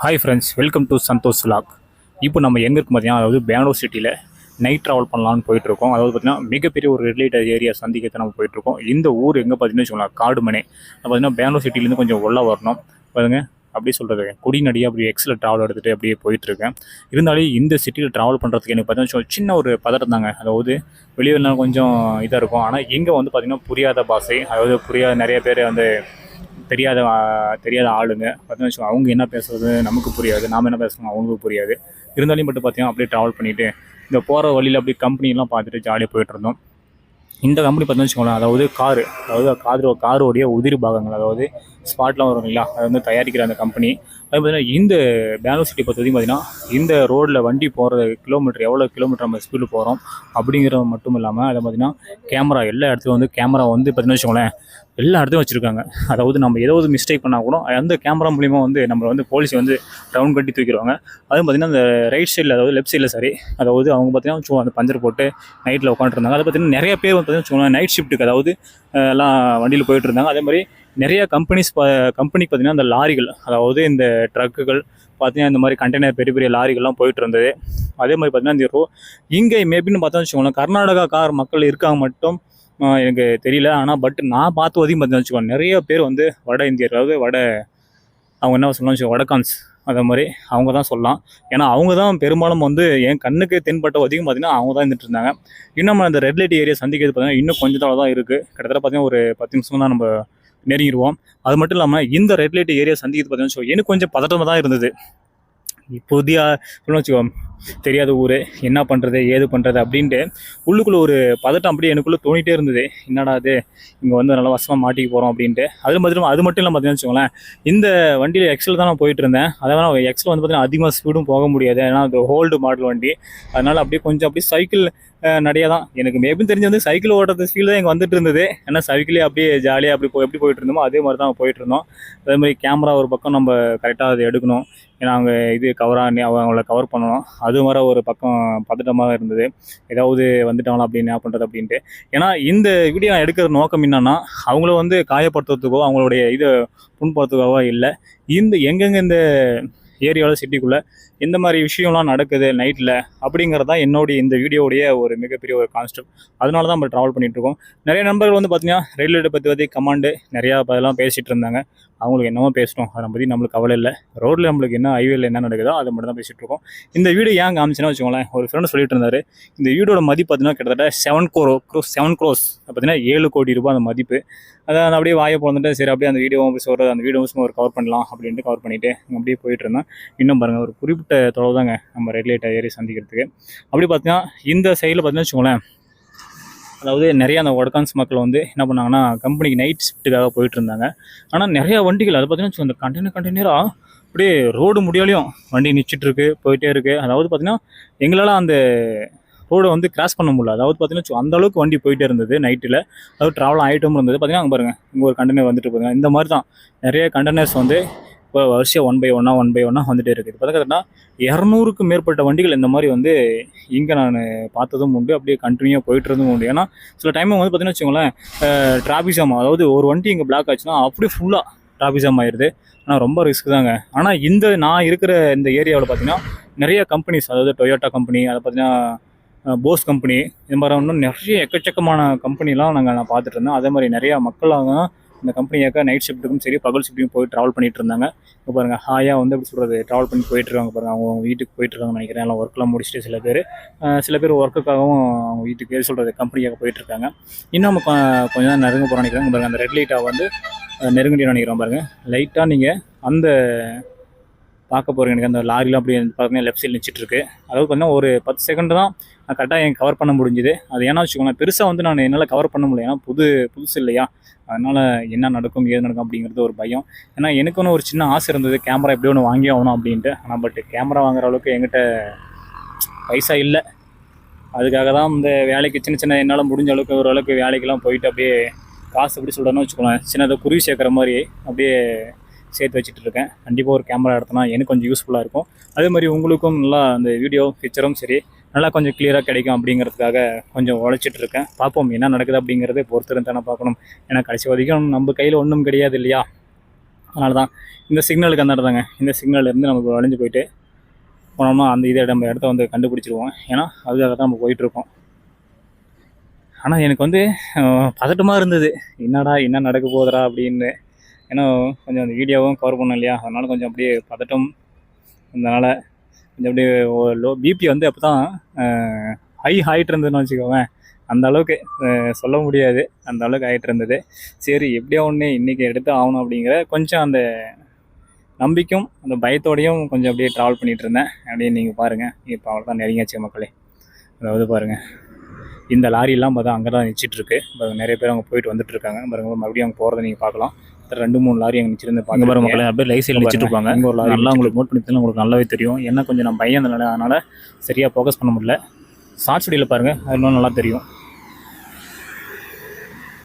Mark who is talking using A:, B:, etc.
A: Hi friends welcome to Santhosh log இப்போ நம்ம எங்கே இருக்கும் பார்த்தீங்கன்னா அதாவது பெங்களூர் சிட்டியில் நைட் ட்ராவல் பண்ணலான்னு போயிட்டுருக்கோம் அதாவது பார்த்தீங்கன்னா மிகப்பெரிய ஒரு ரிலேட்டட் ஏரியா சந்திக்கத்தை நம்ம போயிட்டுருக்கோம் இந்த ஊர் எங்கே பார்த்தீங்கன்னு வச்சுக்கோங்களேன் காடுமனை பார்த்தீங்கன்னா பெங்களூர் சிட்டிலேருந்து கொஞ்சம் உள்ளே வரணும். பாருங்க அப்படி சொல்கிறது கொடிநடியாக அப்படி எக்ஸில் ட்ராவல் எடுத்துகிட்டு அப்படியே போயிட்டுருக்கேன் இருந்தாலும் இந்த சிட்டியில் ட்ராவல் பண்ணுறதுக்கு எனக்கு பார்த்தீங்கன்னா சின்ன ஒரு பதட்டம் தாங்க. அதாவது வெளியூர்லாம் கொஞ்சம் இதாக இருக்கும். ஆனால் இங்கே வந்து பார்த்திங்கன்னா புரியாத பாஷை. அதாவது புரியாத நிறைய பேர் வந்து தெரியாத தெரியாத ஆளுங்க. பார்த்தீங்கன்னா வச்சுக்கோ அவங்க என்ன பேசுறது நமக்கு புரியாது. நாம் என்ன பேசுறோம் அவங்களுக்கு புரியாது. இருந்தாலும் மட்டும் பார்த்தீங்கன்னா அப்படியே ட்ராவல் பண்ணிவிட்டு இந்த போகிற வழியில் அப்படியே கம்பெனிலாம் பார்த்துட்டு ஜாலியாக போயிட்டுருந்தோம் இந்த கம்பெனி பார்த்தீங்கன்னா வச்சுக்கோங்களேன் அதாவது காரு அதாவது காரு காரோடைய உதிரி பாகங்கள் அதாவது ஸ்பாட்லாம் வரும் இல்லையா அதை வந்து தயாரிக்கிற அந்த கம்பெனி அது பார்த்தீங்கன்னா இந்த பேங்களூர் சிட்டி பொறுத்த வரைக்கும் பார்த்தீங்கன்னா இந்த ரோட்டில் வண்டி போகிற கிலோமீட்டர் எவ்வளோ கிலோமீட்டர் நம்ம ஸ்பீடு போகிறோம் அப்படிங்கிறது மட்டும் இல்லாமல் அதை பார்த்திங்கன்னா கேமரா எல்லா இடத்துலையும் வந்து கேமரா வந்து பார்த்தீங்கன்னா வச்சுக்கோங்களேன் எல்லா இடத்தையும் வச்சுருக்காங்க. அதாவது நம்ம ஏதாவது மிஸ்டேக் பண்ணால் கூட அந்த கேமரா மூலிமா வந்து நம்மளை வந்து போலீஸ் வந்து டவுன் கட்டி தூக்கிடுவாங்க. அதுவும் பார்த்தீங்கன்னா அந்த ரைட் சைடில் அதாவது லெஃப்ட் சைடில் சரி அதாவது அவங்க பார்த்தீங்கன்னா சும்மா அந்த பஞ்சர் போட்டு நைட்டில் உட்காந்துருந்தாங்க அதை பார்த்தீங்கன்னா நிறைய பேர் வந்து பார்த்தீங்கன்னா வச்சுக்கோங்களேன் நைட் ஷிஃப்ட்டுக்கு அதாவது எல்லாம் வண்டியில் போயிட்டு இருந்தாங்க. அதே மாதிரி நிறைய கம்பெனிஸ் கம்பெனிக்கு பார்த்திங்கன்னா அந்த லாரிகள் அதாவது இந்த ட்ரக்குகள் பார்த்தீங்கன்னா இந்த மாதிரி கண்டெய்னர் பெரிய பெரிய லாரிகள்லாம் போயிட்டு இருந்தது. அதே மாதிரி பார்த்தீங்கன்னா இந்த ரோ இங்கே மேபின்னு பார்த்தா வச்சுக்கோங்களேன் கர்நாடகா கார் மக்கள் இருக்காங்க மட்டும் எனக்கு தெரியல. ஆனால் பட் நான் பார்த்த வரைக்கும் பார்த்தீங்கன்னா வச்சுக்கோங்க நிறைய பேர் வந்து வட இந்தியர் அதாவது வட அவங்க என்ன சொல்லலாம் வச்சுக்கோங்க வடகான்ஸ். அதே மாதிரி அவங்க தான் சொல்லலாம். ஏன்னா அவங்க தான் பெரும்பாலும் வந்து என் கண்ணுக்கு தென்பட்ட அதிகம் பார்த்தீங்கன்னா அவங்க தான் இருந்துட்டு இருந்தாங்க. இன்னும் நம்ம அந்த ரெட் லைட் ஏரியா சந்திக்கிறது பார்த்தீங்கன்னா இன்னும் கொஞ்சம் தான் தான் இருக்குது கிட்டத்தட்ட பார்த்தீங்கன்னா ஒரு பத்து நிமிஷம் தான் நம்ம நெருங்கிடுவோம் அது மட்டும் இல்லாமல் இந்த ரெட் லைட் ஏரியா சந்திக்கிறது பார்த்தீங்கன்னா எனக்கு கொஞ்சம் பதட்டமாக தான் இருந்தது. புதிய சொல்லணும் வச்சுக்கோ தெரியாத ஊர் என்ன பண்ணுறது ஏது பண்ணுறது அப்படின்ட்டு உள்ளுக்குள்ளே ஒரு பதட்டம் அப்படியே எனக்குள்ளே தோணிகிட்டே இருந்தது. என்னடா அது இங்கே வந்து நல்லா வசமாக மாட்டிக்க போகிறோம் அப்படின்ட்டு. அது மட்டும் அது மட்டும் இல்லாமல் பார்த்தீங்கன்னு வச்சுக்கோங்களேன் இந்த வண்டியில் எக்ஸல் தான் நான் போயிட்டு இருந்தேன். அதனால் எக்ஸல் வந்து பார்த்தீங்கன்னா அதிகமாக ஸ்பீடும் போக முடியாது. ஏன்னா அது ஹோல்டு மாடல் வண்டி. அதனால் அப்படியே கொஞ்சம் அப்படியே சைக்கிள் நிறையா தான் எனக்கு மேபி தெரிஞ்சு வந்து சைக்கிள் ஓட்டுறது ஃபீல் தான் இங்கே வந்துட்டு இருந்தது. ஏன்னா சைக்கிளே அப்படியே ஜாலியாக அப்படி போய் எப்படி போயிட்டு இருந்தோமோ அதே மாதிரி தான் போயிட்டு இருந்தோம். அதே மாதிரி கேமரா ஒரு பக்கம் நம்ம கரெக்டாக அதை எடுக்கணும். ஏன்னா அவங்க இது கவராக அவங்கள கவர் பண்ணணும். அது மாதிரி ஒரு பக்கம் பதட்டமாக இருந்தது. ஏதாவது வந்துட்டாங்களா அப்படின்னு என்ன பண்ணுறது அப்படின்ட்டு. ஏன்னா இந்த வீடியோ நான் எடுக்கிற நோக்கம் என்னன்னா அவங்கள வந்து காயப்படுத்துறதுக்கோ அவங்களுடைய இதை புண்படுத்துக்கவோ இல்லை. இந்த எங்கெங்கே இந்த ஏரியாவில் சிட்டிக்குள்ளே இந்த மாதிரி விஷயம்லாம் நடக்குது நைட்டில் அப்படிங்கிறது தான் என்னுடைய இந்த வீடியோவுடைய ஒரு மிகப்பெரிய ஒரு கான்செப்ட் அதனால தான் நம்ம ட்ராவல் பண்ணிகிட்ருக்கோம் நிறைய நண்பர்கள் வந்து பார்த்தீங்கன்னா ரயில்வே பற்றி பற்றி கமாண்டு நிறையா அதெல்லாம் பேசிகிட்டு இருந்தாங்க. அவங்களுக்கு என்னமோ பேசணும். அதை பற்றி நம்மளுக்கு கவலை இல்லை. ரோட்டில் நம்மளுக்கு என்ன ஹைவேல என்ன நடக்குதோ அதை மட்டும் தான் பேசிகிட்டு இருக்கோம். இந்த வீடியோ ஏன் காமிச்சுன்னா வச்சுக்கோங்களேன். ஒரு ஃப்ரெண்டு சொல்லிட்டு இருந்தார். இந்த வீடியோட மதிப்பு பார்த்தீங்கன்னா கிட்டத்தட்ட செவன் கோரோ க்ரோஸ் செவன் க்ரோஸ் பார்த்தீங்கன்னா ஏழு கோடி ரூபாய் அந்த மதிப்பு. அதை அப்படியே வாயை பிறந்துட்டு சரி அப்படியே அந்த வீடியோ சொல்கிறது அந்த வீடியோ சும்மா ஒரு கவர் பண்ணலாம் அப்படின்ட்டு கவர் பண்ணிவிட்டு அப்படியே போயிட்டு இருந்தேன். இன்னும் பாருங்கள் ஒரு குறிப்பு குறிப்பிட்ட தொலைவு தாங்க நம்ம ரெகுலேட்டர் ஏறி சந்திக்கிறதுக்கு. அப்படி பார்த்தீங்கன்னா இந்த சைடில் பார்த்தீங்கன்னா வச்சுக்கோங்களேன் அதாவது நிறையா அந்த ஒடக்கான்ஸ் மக்கள் வந்து என்ன பண்ணாங்கன்னா கம்பெனிக்கு நைட் ஷிஃப்ட்டுக்காக போயிட்டு இருந்தாங்க. ஆனால் நிறையா வண்டிகள் அதை பார்த்தீங்கன்னா வச்சுக்கோங்க, இந்த கண்டெய்னர் கண்டெய்னராக அப்படியே ரோடு முடியாலையும் வண்டி நிச்சிட்டு இருக்கு போயிட்டே இருக்கு. அதாவது பார்த்தீங்கன்னா எங்களால் அந்த ரோடை வந்து கிராஸ் பண்ண முடியல. அதாவது பார்த்தீங்கன்னா அந்த அளவுக்கு வண்டி போயிட்டே இருந்தது நைட்டில் அதாவது ட்ராவல் ஆகிட்டும் இருந்தது பார்த்தீங்கன்னா அங்கே பாருங்கள் இங்கே ஒரு கண்டெய்னர் வந்துட்டு போதுங்க இந்த மாதிரி தான் நிறைய கண்டெய்னர்ஸ் வந்து இப்போ வரிசையாக ஒன் பை ஒன்னாக ஒன் பை ஒன்னாக வந்துகிட்டே இருக்குது பார்த்தீங்கன்னா இரநூறுக்கும் மேற்பட்ட வண்டிகள் இந்த மாதிரி வந்து இங்கே நான் பார்த்ததும் உண்டு. அப்படியே கண்டினியூவாக போயிட்டு இருந்தும் உண்டு. ஏன்னா சில டைம் வந்து பார்த்தீங்கன்னா வச்சுக்கோங்களேன் டிராஃபிக் ஜாம் அதாவது ஒரு வண்டி இங்கே பிளாக் ஆச்சுன்னா அப்படியே ஃபுல்லாக டிராஃபிக் ஜாம் ஆயிடுது ஆனால் ரொம்ப ரிஸ்க் தாங்க. ஆனால் இந்த நான் இருக்கிற இந்த ஏரியாவில் பார்த்தீங்கன்னா நிறைய கம்பெனிஸ் அதாவது டொயோட்டா கம்பெனி அதை பார்த்தீங்கன்னா போஸ் கம்பெனி இது மாதிரி இன்னும் நிறைய எக்கச்சக்கமான கம்பெனிலாம் நாங்கள் நான் பார்த்துட்டு இருந்தோம் அதே மாதிரி நிறையா மக்கள் அந்த இந்த கம்பெனியாக்க நைட் ஷிஃப்ட்டுக்கும் சரி பகல் ஷிஃப்ட்டும் போய் ட்ராவல் பண்ணிட்டு இருந்தாங்க. இப்போ பாருங்கள் ஹாயாக வந்து எப்படி சொல்கிறது ட்ராவல் பண்ணி போயிட்டுருக்காங்க பாருங்கள் பாருங்க. அவங்க அவங்க வீட்டுக்கு போயிட்டுருக்காங்க நினைக்கிறேன். எல்லாம் ஒர்க்லாம் முடிச்சுட்டு சில பேர் சில பேர் ஒர்க்குக்காகவும் அவங்க வீட்டுக்கு எது சொல்கிறது கம்பெனியாக போயிட்டுருக்காங்க இன்னும் நம்ம கொஞ்ச நேரம் நெருங்க போகிறோம் நினைக்கிறாங்க பாருங்கள் அந்த ரெட் லைட்டாக வந்து அஹ் நினைக்கிறோம் பாருங்கள் லைட்டாக நீங்கள் அந்த பார்க்க போகிறேன் எனக்கு அந்த லாரிலாம் அப்படி பார்த்தீங்கன்னா லெஃப்ட் சைடு நிச்சிட்ருக்கு அதாவது பார்த்தீங்கன்னா ஒரு பத்து செகண்ட் தான் நான் கரெக்டாக என் கவர் பண்ண முடிஞ்சுது. அது ஏன்னா வச்சுக்கோங்களேன் பெருசாக வந்து நான் என்னால் கவர் பண்ண முடியல. ஏன்னா புது புதுசு இல்லையா? அதனால் என்ன நடக்கும் ஏது நடக்கும் அப்படிங்கிறது ஒரு பயம். ஏன்னா எனக்குன்னு ஒரு சின்ன ஆசை இருந்தது கேமரா எப்படி ஒன்று வாங்கி ஆகணும் அப்படின்ட்டு. ஆனால் பட் கேமரா வாங்குற அளவுக்கு என்கிட்ட பைசா இல்லை. அதுக்காக தான் இந்த வேலைக்கு சின்ன சின்ன என்னால் முடிஞ்ச அளவுக்கு ஓரளவுக்கு வேலைக்கெல்லாம் போயிட்டு அப்படியே காசு எப்படி சொல்கிறேன்னு வச்சுக்கோங்களேன். சின்னதாக குருவி சேர்க்குற மாதிரி அப்படியே சேர்த்து வச்சுட்டு இருக்கேன். கண்டிப்பாக ஒரு கேமரா எடுத்தனா எனக்கு கொஞ்சம் யூஸ்ஃபுல்லாக இருக்கும். அதே மாதிரி உங்களுக்கும் நல்லா அந்த வீடியோ பிக்சரும் சரி நல்லா கொஞ்சம் கிளியராக கிடைக்கும் அப்படிங்கிறதுக்காக கொஞ்சம் உழைச்சிட்டு இருக்கேன். பார்ப்போம் என்ன நடக்குது அப்படிங்கிறதே பொறுத்திருந்து தானே பார்க்கணும். ஏன்னா கடைசி வரைக்கும் நம்ம கையில் ஒன்றும் கிடையாது இல்லையா? அதனால தான் இந்த சிக்னலுக்கு அந்த இடத்தாங்க இந்த சிக்னல்லேருந்து நமக்கு வளைஞ்சு போயிட்டு போனோம்னா அந்த இதை நம்ம இடத்த வந்து கண்டுபிடிச்சிருவோம். ஏன்னா அதுக்காக தான் நம்ம போயிட்டுருக்கோம். ஆனால் எனக்கு வந்து பதட்டமாக இருந்தது. என்னடா என்ன நடக்க போகுதுடா அப்படின்னு. ஏன்னா கொஞ்சம் அந்த வீடியோவும் கவர் பண்ணோம் இல்லையா? அதனால கொஞ்சம் அப்படியே பதட்டம் அதனால் கொஞ்சம் அப்படியே லோ பிபி வந்து அப்போ தான் ஹை ஆகிட்டு இருந்ததுன்னு வச்சுக்கோங்க அந்த அளவுக்கு சொல்ல முடியாது. அந்த அளவுக்கு ஆகிட்டு இருந்தது. சரி எப்படியோ ஒன்று இன்றைக்கி எடுத்து ஆகணும் அப்படிங்கிற கொஞ்சம் அந்த நம்பிக்கையும் அந்த பயத்தோடையும் கொஞ்சம் அப்படியே ட்ராவல் பண்ணிகிட்டு இருந்தேன். அப்படியே நீங்கள் பாருங்கள் இப்போ அவ்வளோ தான் நெருங்கியாச்சு மக்களே. அதாவது பாருங்கள் இந்த லாரியெல்லாம் பார்த்தா அங்கே தான் நிச்சிட்ருக்கு இருக்கு நிறைய பேர் அவங்க போயிட்டு வந்துட்டுருக்காங்க பாருங்க மறுபடியும் அவங்க போகிறத நீங்கள் பார்க்கலாம். ரெண்டு மூணு லாரி அங்கே நிச்சிருந்து பாருங்க பாருங்க மக்களே அப்படியே லைட் சைடில் நிச்சிட்டு இருப்பாங்க இங்கே ஒரு லாரி நல்லா உங்களுக்கு நோட் பண்ணி உங்களுக்கு நல்லாவே தெரியும். என்ன கொஞ்சம் நான் பையன் அதனால அதனால் சரியாக ஃபோக்கஸ் பண்ண முடியல. ஷார்ட்ஸ் வீடியோவில் பாருங்கள் அது இன்னும் நல்லா தெரியும்.